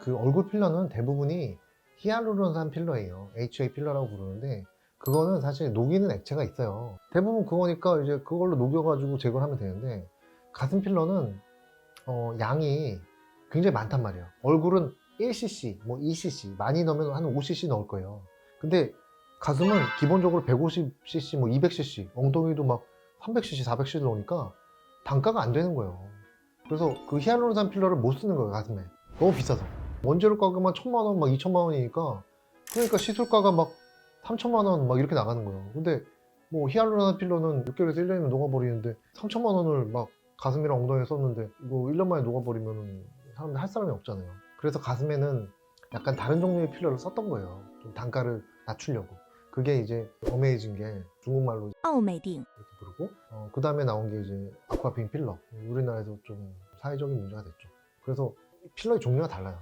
그 얼굴 필러는 대부분이 히알루론산 필러예요. HA 필러라고 부르는데 그거는 사실 녹이는 액체가 있어요. 대부분 그거니까 이제 그걸로 녹여가지고 제거를 하면 되는데 가슴 필러는 어, 양이 굉장히 많단 말이에요. 얼굴은 1cc, 뭐 2cc, 많이 넣으면 한 5cc 넣을 거예요. 근데 가슴은 기본적으로 150cc, 뭐 200cc, 엉덩이도 막 300cc, 400cc 넣으니까 단가가 안 되는 거예요. 그래서 그 히알루론산 필러를 못 쓰는 거예요, 가슴에. 너무 비싸서. 원재료 가격만 천만 원, 막 이천만 원이니까 그러니까 시술가가 막 삼천만 원 막 이렇게 나가는 거예요. 근데 뭐 히알루로나 필러는 6개월에서 1년이면 녹아버리는데 3천만 원을 막 가슴이랑 엉덩이에 썼는데 이거 1년 만에 녹아버리면 사람들 할 사람이 없잖아요. 그래서 가슴에는 약간 다른 종류의 필러를 썼던 거예요. 좀 단가를 낮추려고. 그게 이제 어메이징 게 중국말로 어메이징 이렇게 부르고 어, 그 다음에 나온 게 이제 아쿠아핀 필러. 우리나라에서 좀 사회적인 문제가 됐죠. 그래서 필러의 종류가 달라요.